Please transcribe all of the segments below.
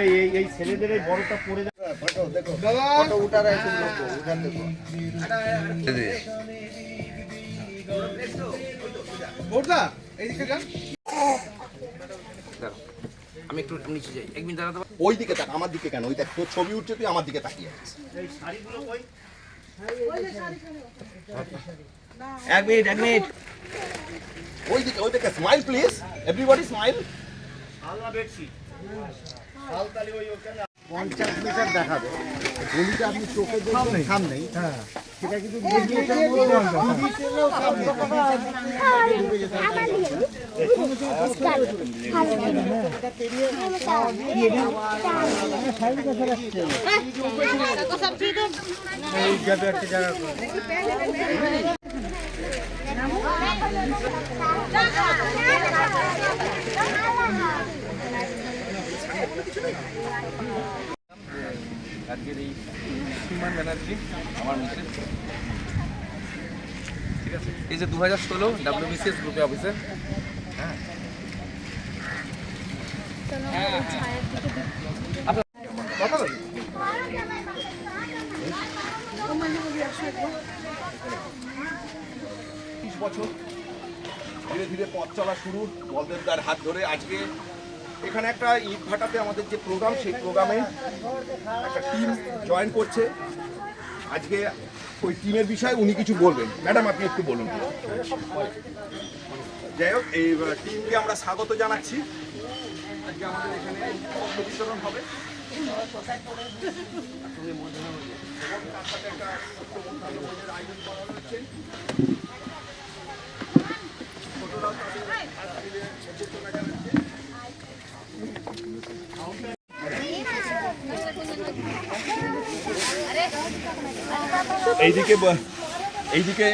এই এই এই ছেলেদের এই বড়টা পড়ে যাবে আমি একটু নিচে যাই। এক মিনিট দাঁড়াতে ওই দিকে তাক আমার দিকে কেন? ওই দেখ তোর ছবি উঠছে তুই আমার দিকে তাকিয়ে আছিস। এই শাড়িগুলো কই? এক মিনিট এক মিনিট। ওই দিকে ওই দিকে স্মাইল প্লিজ এভরিবডি স্মাইল আলনা বেডশিট। পঞ্চাশ মিটার দেখাবে গলিটা আপনি চোখে দেখবেন সামনেই সেটা কিন্তু মিডিয়েটার মধ্যে আজকের এই সীমান ব্যানার্জি আমার মিসেস। ঠিক আছে? এই যে দু হাজার ষোলো ডাব্লিউবিসিএস গ্রুপে অফিসার তিরিশ বছর ধীরে ধীরে পথ চলা শুরু বলদেবদার হাত ধরে আজকে এখানে একটা ইট ভাটাতে আমাদের যে প্রোগ্রাম সেই প্রোগ্রামে একটা টিম জয়েন করছে। আজকে ওই টিমের বিষয়ে উনি কিছু বলবেন। ম্যাডাম, আপনি একটু বলুন। যাই হোক, এই টিমকে আমরা স্বাগত জানাচ্ছি। আজকে আমাদের এখানে বিতরণ হবে। আয়োজন করা হচ্ছে। এইদিকে এইদিকে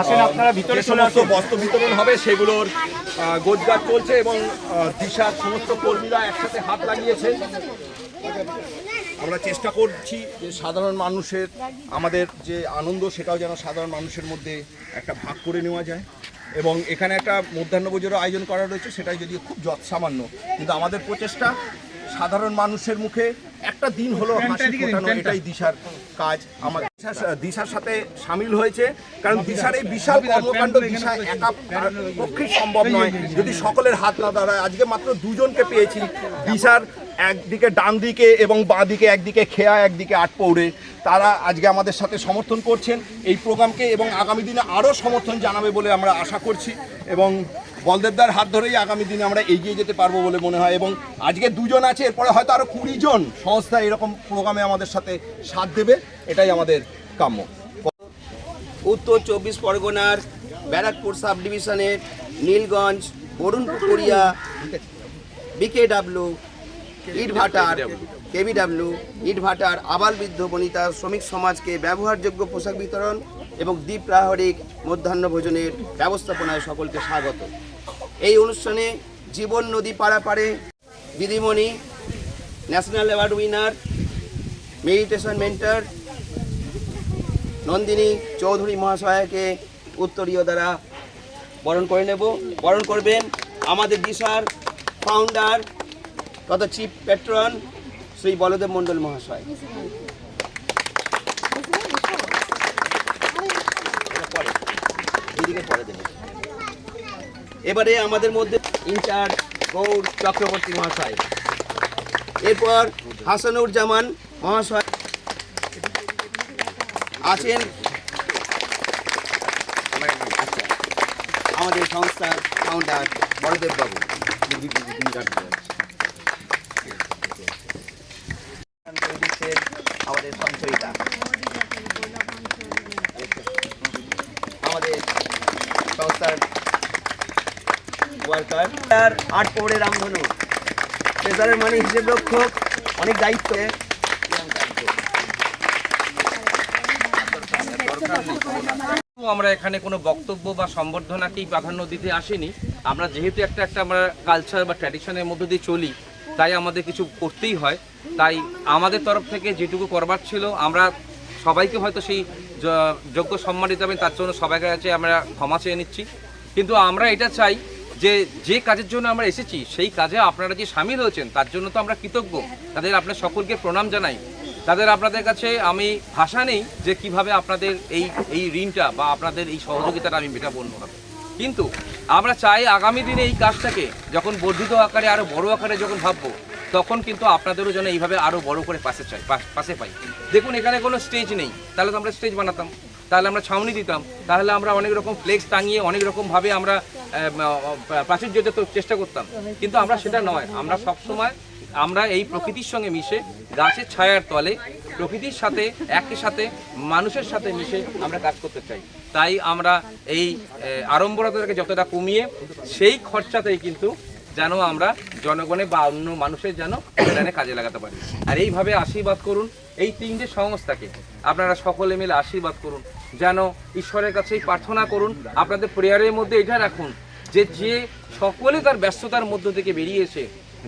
আসেন আপনারা ভিতরে সমস্ত বস্ত্র বিতরণ হবে সেগুলোর আহ, গোজগাছ চলছে এবং দিশার সমস্ত কর্মীরা একসাথে হাত লাগিয়েছেন। আমরা চেষ্টা করছি যে সাধারণ মানুষের আমাদের যে আনন্দ সেটাও যেন সাধারণ মানুষের মধ্যে একটা ভাগ করে নেওয়া যায়। এবং এখানে একটা মধ্যাহ্নভোজেরও আয়োজন করা রয়েছে সেটাই যদি খুব যৎ সামান্য কিন্তু আমাদের প্রচেষ্টা সাধারণ মানুষের মুখে একটা দিন হলো হাসি ফোটানো এটাই দিশার কাজ। আমার দিশার- সাথে সামিল হয়েছে কারণ দিশার এই বিশাল কর্মকাণ্ড দিশা একা তার পক্ষেই সম্ভব নয় যদি সকলের হাত না দাঁড়ায় আজকে মাত্র দুজনকে পেয়েছি। দিশার একদিকে ডান দিকে এবং বাঁ দিকে একদিকে খেয়া একদিকে আটপৌড়ে। তারা আজকে আমাদের সাথে সমর্থন করছেন এই প্রোগ্রামকে এবং আগামী দিনে আরও সমর্থন জানাবে বলে আমরা আশা করছি। এবং বলদেবদার হাত ধরেই আগামী দিনে আমরা এগিয়ে যেতে পারব বলে মনে হয় এবং আজকে দুজন আছে, এরপরে হয়তো আরও কুড়ি জন সংস্থা এরকম প্রোগ্রামে আমাদের সাথে সাথ দেবে, এটাই আমাদের কাম্য। উত্তর চব্বিশ পরগনার ব্যারাকপুর সাব ডিভিশনের নীলগঞ্জ, বরুণপুকুরিয়া, বিকেডাব্লিউ, ইটভাটার, কেবিডাব্লিউ, ইটভাটার, আবাল বৃদ্ধ বনিতা শ্রমিক সমাজকে ব্যবহারযোগ্য পোশাক বিতরণ এবং দ্বীপ প্রাহরিক মধ্যাহ্ন ভোজনের ব্যবস্থাপনায় সকলকে স্বাগত। এই অনুষ্ঠানে জীবন নদী পাড়াপাড়ে দিদিমণি national award winner meditation mentor Nandini Chowdhury মহাশয়াকে উত্তরীয় দ্বারা বরণ করে নেব। বরণ করবেন আমাদের দিশার ফাউন্ডার তথা চিফ পেট্রন শ্রী বলদেব মণ্ডল মহাশয়। দিদিকে পরে। দেবে এবারে আমাদের মধ্যে ইনচার্জ গৌর চক্রবর্তী মহাশয়। এরপর হাসানুর জামান মহাশয় আছেন। আমাদের সংস্থার ফাউন্ডার বড়দেব বাবু। আমাদের সঞ্চয়িতা। আট পৌড়ে রামধনু ট্রেজারের মানে হিসেব রক্ষক, অনেক দায়িত্ব। আমরা এখানে কোনো বক্তব্য বা সম্বর্ধনাকেই প্রাধান্য দিতে আসিনি। আমরা যেহেতু একটা একটা আমরা কালচার বা ট্র্যাডিশনের মধ্যে দিয়ে চলি, তাই আমাদের কিছু করতেই হয়। তাই আমাদের তরফ থেকে যেটুকু করবার ছিল, আমরা সবাইকে হয়তো সেই যোগ্য সম্মান দিতে হবে, তার জন্য সবাইকে কাছে আমরা ক্ষমা চেয়ে নিচ্ছি। কিন্তু আমরা এটা চাই যে যে কাজের জন্য আমরা এসেছি, সেই কাজে আপনারা যে সামিল হয়েছেন, তার জন্য তো আমরা কৃতজ্ঞ। তাদের আপনার সকলকে প্রণাম জানাই। তাদের আপনাদের কাছে আমি ভাষা নেই যে কীভাবে আপনাদের এই এই ঋণটা বা আপনাদের এই সহযোগিতাটা আমি মেটা মেটাবো অন্যভাবে কিন্তু আমরা চাই আগামী দিনে এই কাজটাকে যখন বর্ধিত আকারে আরও বড় আকারে যখন ভাববো, তখন কিন্তু আপনাদেরও যেন এইভাবে আরও বড় করে পাশে চাই পাশে পাই। দেখুন, এখানে কোনো স্টেজ নেই। তাহলে তো আমরা স্টেজ বানাতাম। তাহলে আমরা ছাউনি দিতাম। তাহলে আমরা অনেক রকম ফ্লেক্স টাঙিয়ে, অনেক রকমভাবে আমরা প্রাচুর্য চেষ্টা করতাম। কিন্তু আমরা সেটা নয়। আমরা সবসময় আমরা এই প্রকৃতির সঙ্গে মিশে গাছের ছায়ার তলে প্রকৃতির সাথে, একই সাথে, মানুষের সাথে মিশে আমরা কাজ করতে চাই। তাই আমরা এই আড়ম্বরতাকে যতটা কমিয়ে সেই খরচাতেই কিন্তু যেন আমরা জনগণে বা অন্য মানুষের যেন এখানে কাজে লাগাতে পারি। আর এইভাবে আশীর্বাদ করুন এই তিনটে সংস্থাকে। আপনারা সকলে মিলে আশীর্বাদ করুন। যেন ঈশ্বরের কাছেই প্রার্থনা করুন, আপনাদের প্রেয়ারের মধ্যে এটা রাখুন যে যে সকলে তার ব্যস্ততার মধ্য থেকে বেরিয়েছে,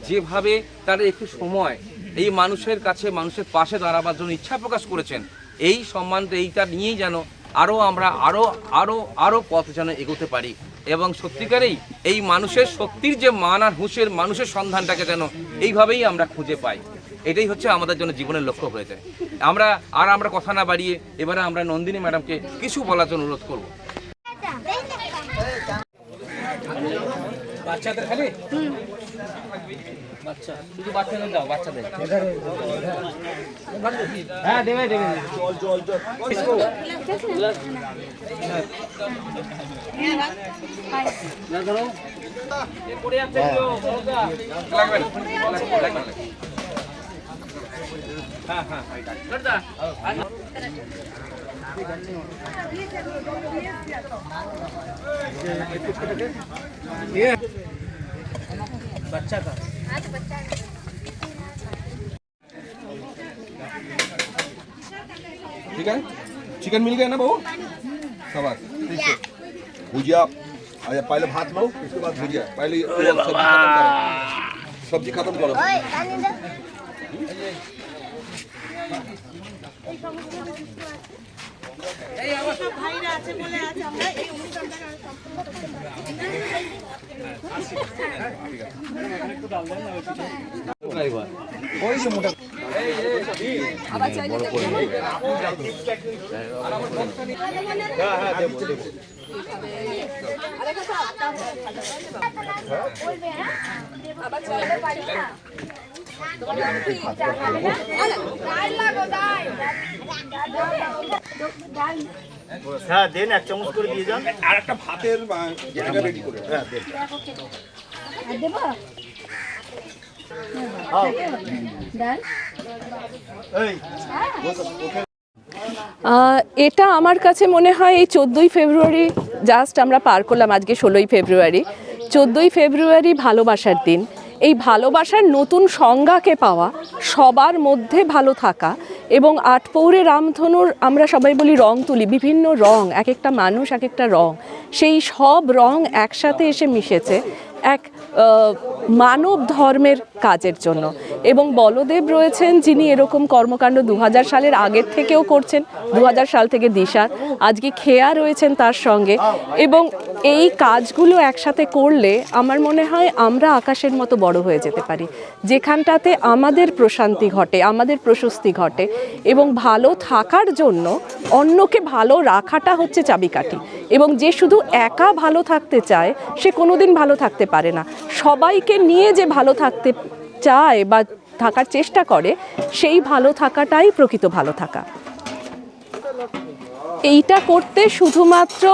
যেভাবে তার একটু সময় এই মানুষের কাছে, মানুষের পাশে দাঁড়াবার জন্য ইচ্ছা প্রকাশ করেছেন, এই সম্মানটা এইটা নিয়েই যেন আরও আমরা আরও আরও আরও পথ যেন এগোতে পারি এবং সত্যিকারেই এই মানুষের সত্যির যে মান আর হুঁশের মানুষের সন্ধানটাকে যেন এইভাবেই আমরা খুঁজে পাই। এটাই হচ্ছে আমাদের জন্য জীবনের লক্ষ্য হয়ে যায়। আমরা আর আমরা কথা না বাড়িয়ে এবারে আমরা নন্দিনী ম্যাডামকে কিছু বলার জন্য অনুরোধ করব। বাচ্চাদের খালি? বাচ্চা শুধু বাচ্চাদের দাও বাচ্চাদের। হ্যাঁ দেবে দেবে। লাগবে না লাগবে না। बच्चा का ठीक है? चिकन मिल गया ना बहू सवाल। ठीक है। भुजिया अच्छा पहले भात लो उसके बाद भुजिया। पहले सब्ज़ी खत्म करो। सब्ज़ी खत्म करो। আজ আমরা এই অনুষ্ঠানটা সম্পূর্ণ করতে পারছি হ্যাঁ দেন এক চামচ করে দিয়ে যান। আর একটা ভাতের জায়গা রেডি করে হ্যাঁ দেন। দেবো এটা আমার কাছে মনে হয় এই চোদ্দোই ফেব্রুয়ারি জাস্ট আমরা পার করলাম আজকে ষোলোই ফেব্রুয়ারি। চোদ্দোই ফেব্রুয়ারি ভালোবাসার দিন। এই ভালোবাসার নতুন সংজ্ঞাকে পাওয়া, সবার মধ্যে ভালো থাকা এবং আটপৌরে রামধনুর আমরা সবাই বলি রং তুলি, বিভিন্ন রং এক একটা মানুষ এক একটা রং, সেই সব রং একসাথে এসে মিশেছে এক মানব ধর্মের কাজের জন্য। এবং বলদেব রয়েছেন যিনি এরকম কর্মকাণ্ড দু হাজার সালের আগের থেকেও করছেন দু হাজার সাল থেকে দিশার। আজকে খেয়া রয়েছেন তার সঙ্গে। এবং এই কাজগুলো একসাথে করলে আমার মনে হয় আমরা আকাশের মতো বড় হয়ে যেতে পারি। যেখানটাতে আমাদের প্রশান্তি ঘটে, আমাদের প্রশস্তি ঘটে এবং ভালো থাকার জন্য অন্যকে ভালো রাখাটা হচ্ছে চাবিকাঠি এবং যে শুধু একা ভালো থাকতে চায়, সে কোনোদিন ভালো থাকতে পারে না। সবাইকে নিয়ে যে ভালো থাকতে চায় বা থাকার চেষ্টা করে, সেই ভালো থাকাটাই প্রকৃত ভালো থাকা। এইটা করতে শুধুমাত্র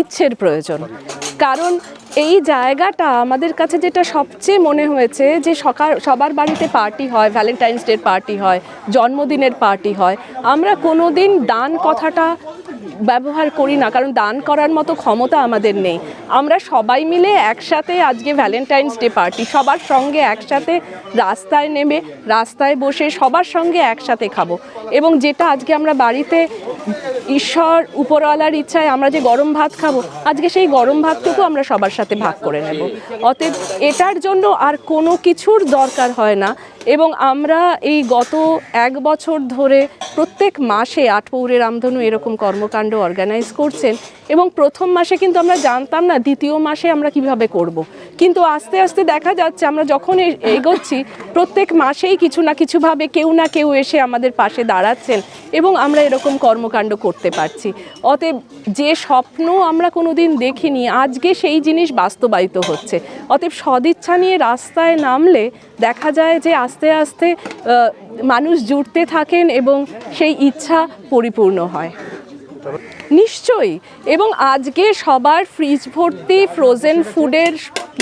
ইচ্ছের প্রয়োজন। কারণ এই জায়গাটা আমাদের কাছে যেটা সবচেয়ে মনে হয়েছে যে সকাল সবার বাড়িতে পার্টি হয় ভ্যালেন্টাইন্স ডের পার্টি হয়, জন্মদিনের পার্টি হয়। আমরা কোনো দিন দান কথাটা ব্যবহার করি না, কারণ দান করার মতো ক্ষমতা আমাদের নেই। আমরা সবাই মিলে একসাথে আজকে ভ্যালেন্টাইন্স ডে পার্টি সবার সঙ্গে একসাথে রাস্তায় নেমে, রাস্তায় বসে সবার সঙ্গে একসাথে খাব। এবং যেটা আজকে আমরা বাড়িতে ঈশ্বর উপরওয়ালার ইচ্ছায় আমরা যে গরম ভাত খাব, আজকে সেই গরম ভাতটুকু আমরা সবার সাথে ভাগ করে নেব। অতএব এটার জন্য আর কোনো কিছুর দরকার হয় না। এবং আমরা এই গত এক বছর ধরে প্রত্যেক মাসে আটপৌরে রামধনু এরকম কর্মকাণ্ড অর্গানাইজ করছেন এবং প্রথম মাসে কিন্তু আমরা জানতাম না দ্বিতীয় মাসে আমরা কীভাবে করব। কিন্তু আস্তে আস্তে দেখা যাচ্ছে আমরা যখন এগোচ্ছি, প্রত্যেক মাসেই কিছু না কিছুভাবে কেউ না কেউ এসে আমাদের পাশে দাঁড়াচ্ছেন এবং আমরা এরকম কর্মকাণ্ড করতে পারছি। অতএব যে স্বপ্ন আমরা কোনো দিন দেখিনি, আজকে সেই জিনিস বাস্তবায়িত হচ্ছে। অতএব সদিচ্ছা নিয়ে রাস্তায় নামলে দেখা যায় যে আস্তে আস্তে মানুষ জুড়তে থাকেন এবং সেই ইচ্ছা পরিপূর্ণ হয়। নিশ্চয়ই। এবং আজকে সবার ফ্রিজ ভর্তি ফ্রোজেন ফুডের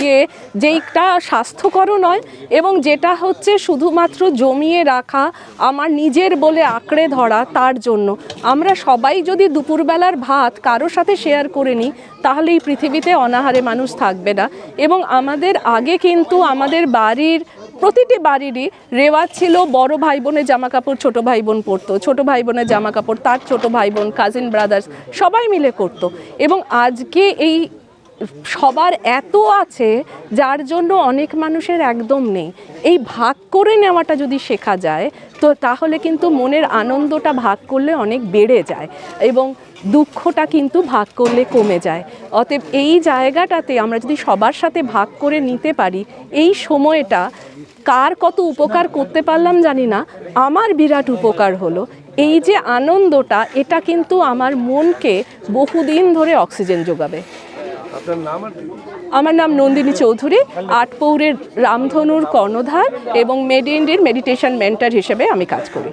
ইয়ে যেইটা স্বাস্থ্যকরও নয় এবং যেটা হচ্ছে শুধুমাত্র জমিয়ে রাখা, আমার নিজের বলে আঁকড়ে ধরা তার জন্য। আমরা সবাই যদি দুপুরবেলার ভাত কারোর সাথে শেয়ার করে নিই, তাহলে এই পৃথিবীতে অনাহারে মানুষ থাকবে না। এবং আমাদের আগে কিন্তু আমাদের বাড়ির প্রতিটি বাড়িরই রেওয়াজ ছিল, বড় ভাই বোনের জামা কাপড় ছোট ভাই বোন পরতো। ছোটো ভাই বোনের জামা কাপড় তার ছোট ভাই বোন কাজিন ব্রাদার্স সবাই মিলে করতো। এবং আজকে এই সবার এত আছে যার জন্য অনেক মানুষের একদম নেই। এই ভাগ করে নেওয়াটা যদি শেখা যায়, তো তাহলে কিন্তু মনের আনন্দটা ভাগ করলে অনেক বেড়ে যায় এবং দুঃখটা কিন্তু ভাগ করলে কমে যায়। অতএব এই জায়গাটাতে আমরা যদি সবার সাথে ভাগ করে নিতে পারি, এই সময়টা কার কত উপকার করতে পারলাম জানি না, আমার বিরাট উপকার হলো। এই যে আনন্দটা, এটা কিন্তু আমার মনকে বহুদিন ধরে অক্সিজেন যোগাবে। আমার নাম নন্দিনী চৌধুরী আটপৌরের রামধনুর কর্ণধার এবং মেড ইন্ডির মেডিটেশন মেন্টার হিসেবে আমি কাজ করি।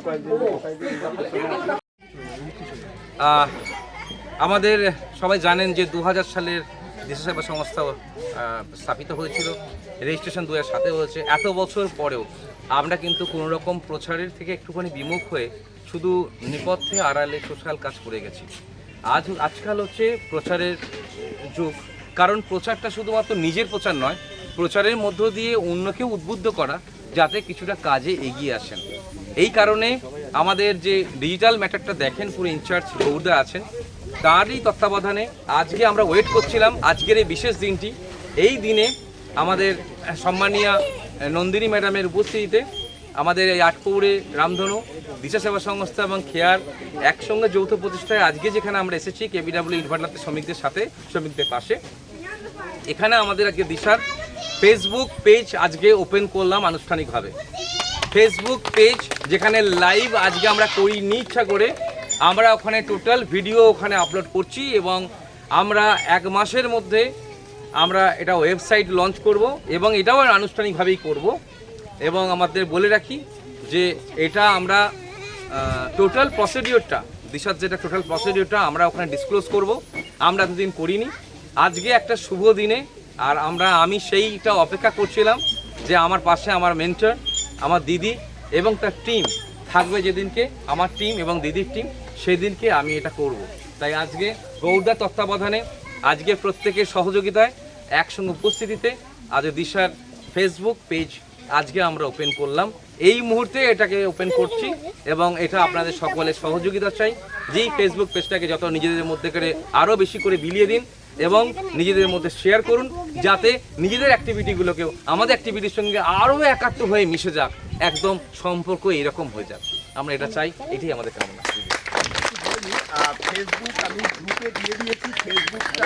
আমাদের সবাই জানেন যে দু হাজার সালের দেশসেবা সংস্থা স্থাপিত হয়েছিল রেজিস্ট্রেশন দু হাজার সাতে হয়েছে। এত বছর পরেও আমরা কিন্তু কোনো রকম প্রচারের থেকে একটুখানি বিমুখ হয়ে শুধু নেপথ্যে আড়ালে সোশ্যাল কাজ করে গেছি। আজ আজকাল হচ্ছে প্রচারের যুগ। কারণ প্রচারটা শুধুমাত্র নিজের প্রচার নয়, প্রচারের মধ্য দিয়ে অন্যকেও উদ্বুদ্ধ করা যাতে কিছুটা কাজে এগিয়ে আসেন। এই কারণে আমাদের যে ডিজিটাল ম্যাটারটা দেখেন, পুরো ইনচার্জ গৌরদা আছেন, তারই তত্ত্বাবধানে আজকে আমরা ওয়েট করছিলাম আজকের এই বিশেষ দিনটি। এই দিনে আমাদের সম্মানীয় নন্দিনী ম্যাডামের উপস্থিতিতে আমাদের এই আটপৌরে রামধনু দিশা সেবা সংস্থা এবং খেয়ার একসঙ্গে যৌথ প্রতিষ্ঠায় আজকে যেখানে আমরা এসেছি, কেবিডাব্লিউ ইনভার্টার শ্রমিকদের সাথে, শ্রমিকদের পাশে। এখানে আমাদের আজকে দিশার ফেসবুক পেজ আজকে ওপেন করলাম আনুষ্ঠানিকভাবে। ফেসবুক পেজ যেখানে লাইভ আজকে আমরা করিনি ইচ্ছা করে। আমরা ওখানে টোটাল ভিডিও ওখানে আপলোড করছি এবং আমরা এক মাসের মধ্যে আমরা এটা ওয়েবসাইট লঞ্চ করব এবং এটাও আনুষ্ঠানিকভাবেই করব। এবং আমাদের বলে রাখি যে এটা আমরা টোটাল প্রসিডিওরটা দিশার যেটা টোটাল প্রসিডিওরটা আমরা ওখানে ডিসক্লোজ করব। আমরা এতদিন করিনি। আজকে একটা শুভ দিনে, আর আমরা, আমি সেইটা অপেক্ষা করছিলাম যে আমার পাশে আমার মেন্টর আমার দিদি এবং তার টিম থাকবে যেদিনকে, আমার টিম এবং দিদির টিম সেদিনকে আমি এটা করব। তাই আজকে গৌরদার তত্ত্বাবধানে, আজকে প্রত্যেকের সহযোগিতায়, একসঙ্গে উপস্থিতিতে, আজ দিশার ফেসবুক পেজ আজকে আমরা ওপেন করলাম। এই মুহূর্তে এটাকে ওপেন করছি এবং এটা আপনাদের সকলের সহযোগিতা চাই। যেই ফেসবুক পেজটাকে যত নিজেদের মধ্যে করে আরও বেশি করে বিলিয়ে দিন এবং নিজেদের মধ্যে শেয়ার করুন, যাতে নিজেদের অ্যাক্টিভিটিগুলোকেও আমাদের অ্যাক্টিভিটির সঙ্গে আরও একাত্ম হয়ে মিশে যাক। একদম সম্পর্ক এরকম হয়ে যাক। আমরা এটা চাই, এটাই আমাদের কামনা। ফেসবুক আমি গ্রুপে দিয়ে দিয়েছি ফেসবুকটা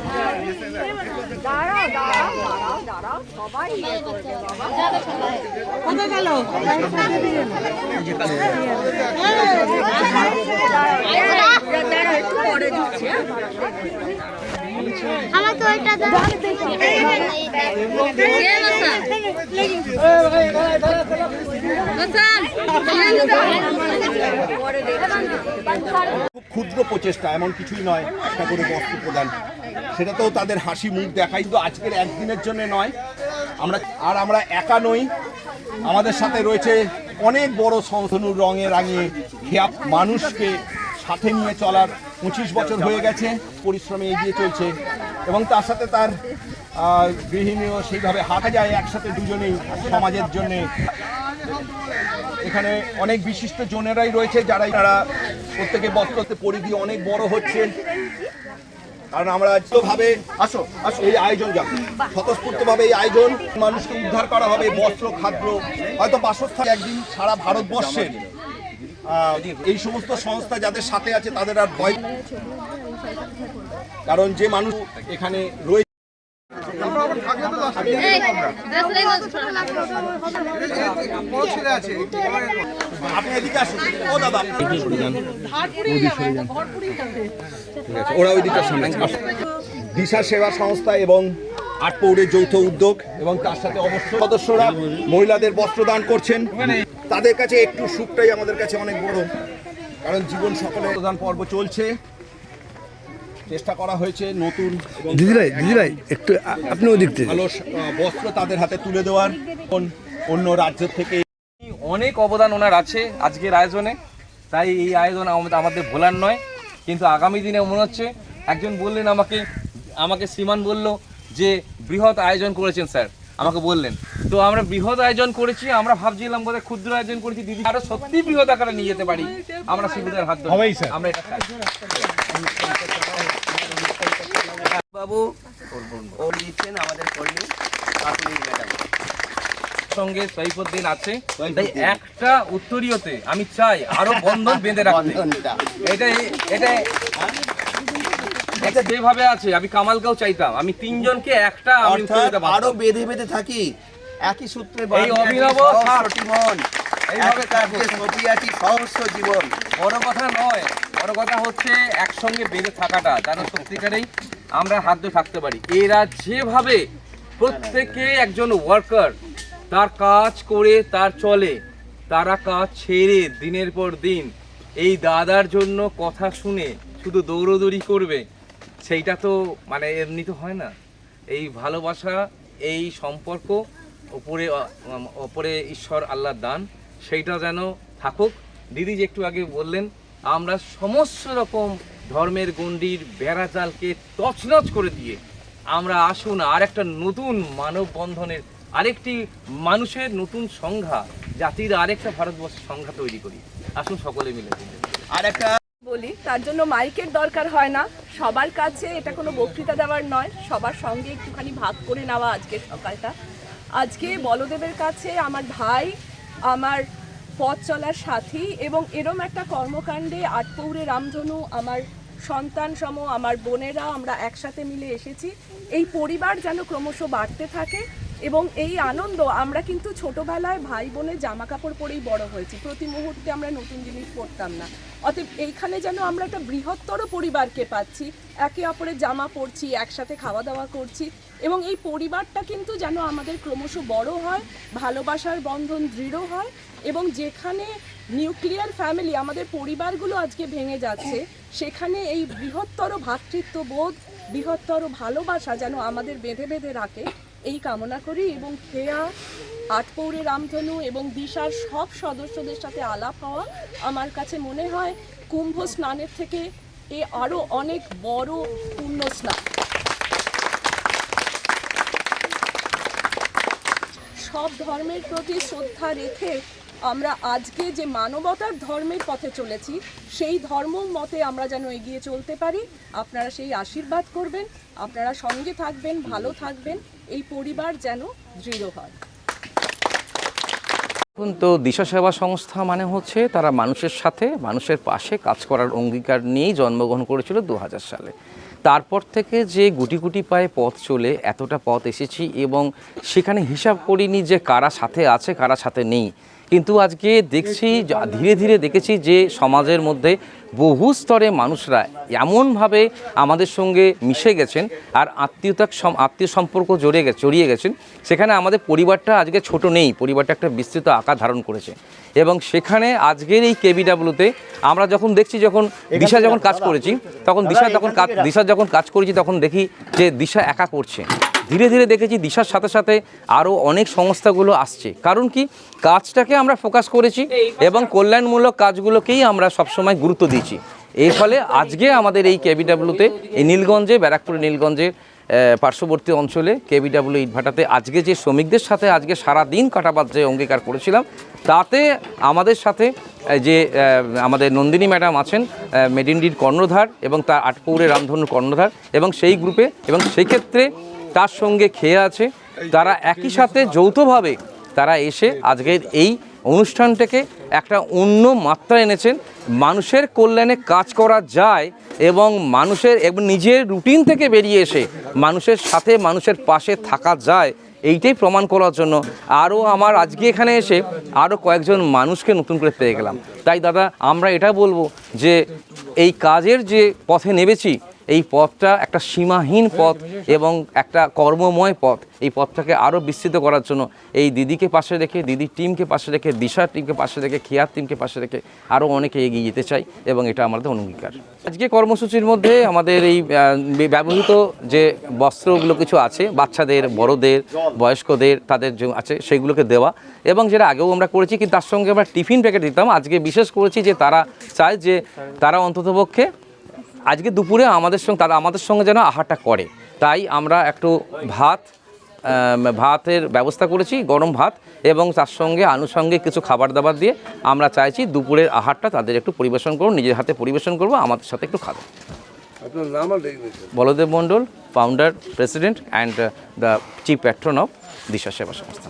খুব ক্ষুদ্র প্রচেষ্টা এমন কিছুই নয় একটা করে বস্ত্র প্রদান সেটাতেও তাদের হাসি মুখ দেখাই, কিন্তু আজকের একদিনের জন্য নয়। আমরা আর আমরা একা নই। আমাদের সাথে রয়েছে অনেক বড় সংশনুর রঙে রাঙিয়ে খেয়া মানুষকে সাথে নিয়ে চলার পঁচিশ বছর হয়ে গেছে, পরিশ্রমে এগিয়ে চলছে। এবং তার সাথে তার গৃহিণীও সেইভাবে হাঁটা যায় একসাথে দুজনেই সমাজের জন্যে। এখানে অনেক বিশিষ্ট জনেরাই রয়েছে যারা তারা প্রত্যেকে বস্ত্রতে পরিধি অনেক বড় হচ্ছে কারণ আমরা ভাবে আসো আসো, এই আয়োজন যাবে স্বতঃস্ফূর্তভাবে এই আয়োজন। মানুষকে উদ্ধার করা হবে, বস্ত্র, খাদ্য, হয়তো বাসস্থান একদিন সারা ভারতবর্ষের এই সমস্ত সংস্থা যাদের সাথে আছে, তাদের আর ভয় কারণ যে মানুষ এখানে রয়েছে ওরা ওই দিকটার সামনে দিশা সেবা সংস্থা এবং আটপৌরের যৌথ উদ্যোগ এবং তার সাথে অবশ্য সদস্যরা মহিলাদের বস্ত্রদান করছেন। তাদের কাছে একটু সুখটাই আমাদের কাছে অনেক বড়। কারণ জীবন সকলে প্রদান পর্ব চলছে। চেষ্টা করা হয়েছে নতুন দিদিভাই দিদিভাই একটু আপনি ওদিক থেকে। ভালো বস্ত্র তাদের হাতে তুলে দেওয়ার অন- অন্য রাজ্য থেকে অনেক অবদান ওনার আছে আজকের আয়োজনে। তাই এই আয়োজন আমাদের আমাদের ভোলার নয় কিন্তু আগামী দিনে মনে হচ্ছে একজন বললেন আমাকে আমাকে শ্রীমান বলল যে বৃহৎ আয়োজন করেছেন স্যার আমাকে বললেন। তো আমরা বৃহৎ আয়োজন করেছি আমরা ভাবছিলাম বোধহয় ক্ষুদ্র আয়োজন করেছি দিদি আরও সত্যি বৃহৎ আকারে নিয়ে যেতে পারি। আমরা শিবুদের হাত ধরে আমরা এটা চাই। বাবু ও দিচ্ছেন আমাদের কর্মী কাকুলি ম্যাডাম। সঙ্গে সৈফুদ্দিন আছে। তাই একটা উত্তরীয়তে আমি চাই আরও বন্ধন বেঁধে রাখতে। বন্ধনটা। এটা এটা এটা যেভাবে আছে আমি কামালকেও চাইতাম। আমি তিনজনকে একটা আমি আরও বেঁধে বেঁধে থাকি। একই সূত্রে এই অভিনব। জীবন এইভাবে সহস্র জীবন। বড় কথা নয় বড় কথা হচ্ছে একসঙ্গে বেঁধে থাকাটা। যেন সত্যিকারেই? আমরা হাত ধরে থাকতে পারি। এরা যেভাবে প্রত্যেকে একজন ওয়ার্কার তার কাজ করে, তার চলে, তারা কাজ ছেড়ে দিনের পর দিন এই দাদার জন্য কথা শুনে শুধু দৌড়দৌড়ি করবে, সেইটা তো মানে এমনি তো হয় না। এই ভালোবাসা, এই সম্পর্ক ওপরে ওপরে ঈশ্বর আল্লাহর দান, সেইটা যেন থাকুক। দিদি যে একটু আগে বললেন, আমরা সমস্ত রকম ধর্মের গণ্ডির বেড়াজালকে তছনছ করে দিয়ে আমরা আসুন আর একটা নতুন মানব বন্ধনের আরেকটি মানুষের নতুন সংজ্ঞা জাতির আরেকটা ভারতবর্ষের সংজ্ঞা তৈরি করি। আসুন সকলে মিলে। আর একটা বলি তার জন্য মাইকের দরকার হয় না। সবার কাছে এটা কোনো বক্তৃতা দেওয়ার নয়। সবার সঙ্গে একটুখানি ভাগ করে নেওয়া আজকের সকালটা। আজকে বলদেবের কাছে আমার ভাই আমার পথ চলার সাথী এবং এরম একটা কর্মকাণ্ডে আটপৌরে রামধনু আমার সন্তান সম আমার বোনেরা, আমরা একসাথে মিলে এসেছি। এই পরিবার যেন ক্রমশ বাড়তে থাকে এবং এই আনন্দ, আমরা কিন্তু ছোটবেলায় ভাই বোনের জামা কাপড় পরেই বড় হয়েছি। প্রতি মুহূর্তে আমরা নতুন জিনিস পরতাম না। অতএব এইখানে যেন আমরা একটা বৃহত্তর পরিবারকে পাচ্ছি। একে অপরের জামা পরছি, একসাথে খাওয়া দাওয়া করছি এবং এই পরিবারটা কিন্তু যেন আমাদের ক্রমশ বড় হয়, ভালোবাসার বন্ধন দৃঢ় হয় এবং যেখানে নিউক্লিয়ার ফ্যামিলি আমাদের পরিবারগুলো আজকে ভেঙে যাচ্ছে। সেখানে এই বৃহত্তর ভ্রাতৃত্ববোধ বৃহত্তর ভালোবাসা যেন আমাদের বেঁধে বেঁধে রাখে, এই কামনা করি এবং খেয়া, আটপৌরে রামধনু এবং দিশার সব সদস্যদের সাথে আলাপ হওয়া আমার কাছে মনে হয় কুম্ভ স্নানের থেকে এ আরও অনেক বড় পুণ্য স্নান। সব ধর্মের প্রতি শ্রদ্ধা রেখে আমরা আজকে যে মানবতার ধর্মের পথে চলেছি, সেই ধর্ম মতে আমরা যেন এগিয়ে চলতে পারি। আপনারা সেই আশীর্বাদ করবেন, আপনারা সঙ্গে থাকবেন, ভালো থাকবেন, এই পরিবার যেন দৃঢ় হয়। এখন তো, দিশা সেবা সংস্থা মানে হচ্ছে তারা মানুষের সাথে, মানুষের পাশে কাজ করার অঙ্গীকার নিয়েই জন্মগ্রহণ করেছিল দু হাজার সালে। তারপর থেকে যে গুটি গুটি পায়ে পথ চলে, এতটা পথ এসেছি এবং সেখানে হিসাব করিনি যে কারা সাথে আছে, কারা সাথে নেই। কিন্তু আজকে দেখছি যা- ধীরে ধীরে দেখেছি যে সমাজের মধ্যে বহু স্তরে মানুষরা এমনভাবে আমাদের সঙ্গে মিশে গেছেন আর আত্মীয়তা সম- আত্মীয় সম্পর্ক জড়িয়ে গেছে জড়িয়ে গেছেন। সেখানে আমাদের পরিবারটা আজকে ছোট নেই পরিবারটা একটা বিস্তৃত আকার ধারণ করেছে। এবং সেখানে আজকের এই কেবিডাব্লিউতে আমরা যখন দেখছি যখন দিশা যখন কাজ করেছি তখন দিশা যখন কাজ দিশা যখন কাজ করেছি তখন দেখি যে দিশা একা করছে। ধীরে ধীরে দেখেছি দিশার সাথে সাথে আরও অনেক সংস্থাগুলো আসছে। কারণ কি? কাজটাকে আমরা ফোকাস করেছি এবং কল্যাণমূলক কাজগুলোকেই আমরা সবসময় গুরুত্ব দিয়েছি। এর ফলে আজকে আমাদের এই কেবিডাব্লিউতে, এই নীলগঞ্জে, ব্যারাকপুর নীলগঞ্জের পার্শ্ববর্তী অঞ্চলে কেবিডাব্লিউ ইটভাটাতে আজকে যে শ্রমিকদের সাথে আজকে সারা দিন কাটাবার যে অঙ্গীকার করেছিলাম, তাতে আমাদের সাথে যে আমাদের নন্দিনী ম্যাডাম আছেন মেডিন্ডির কর্ণধার এবং তার আটপৌরে রামধনুর কর্ণধার এবং সেই গ্রুপে এবং সেই ক্ষেত্রে তার সঙ্গে খেয়ে আছে। তারা একই সাথে যৌথভাবে তারা এসে আজকের এই অনুষ্ঠানটাকে একটা অন্য মাত্রা এনেছেন। মানুষের কল্যাণে কাজ করা যায় এবং মানুষের এবং নিজের রুটিন থেকে বেরিয়ে এসে মানুষের সাথে মানুষের পাশে থাকা যায়, এইটাই প্রমাণ করার জন্য। আরও আমার আজকে এখানে এসে আরও কয়েকজন মানুষকে নতুন করে পেয়ে গেলাম। তাই দাদা, আমরা এটা বলব যে এই কাজের যে পথে নেমেছি এই পথটা একটা সীমাহীন পথ এবং একটা কর্মময় পথ। এই পথটাকে আরও বিস্তৃত করার জন্য এই দিদিকে পাশে রেখে, দিদির টিমকে পাশে রেখে, দিশার টিমকে পাশে রেখে, খেয়ার টিমকে পাশে রেখে আরও অনেকে এগিয়ে যেতে চাই এবং এটা আমাদের অঙ্গীকার। আজকে কর্মসূচির মধ্যে আমাদের এই ব্যবহৃত যে বস্ত্রগুলো কিছু আছে, বাচ্চাদের, বড়দের, বয়স্কদের, তাদের যে আছে সেইগুলোকে দেওয়া এবং যেটা আগেও আমরা করেছি, কিন্তু তার সঙ্গে আমরা টিফিন প্যাকেট দিতাম। আজকে বিশেষ করেছি যে তারা চায় যে তারা অন্ততপক্ষে আজকে দুপুরে আমাদের সঙ্গে তারা আমাদের সঙ্গে যেন আহারটা করে। তাই আমরা একটু ভাত ভাতের ব্যবস্থা করেছি গরম ভাত এবং তার সঙ্গে আনুষঙ্গিক কিছু খাবার দাবার দিয়ে আমরা চাইছি দুপুরের আহারটা তাদের একটু পরিবেশন করুন নিজের হাতে পরিবেশন করব আমাদের সাথে একটু খাবে Baldev Mandal founder president and the chief patron of Disha Seva Sangstha.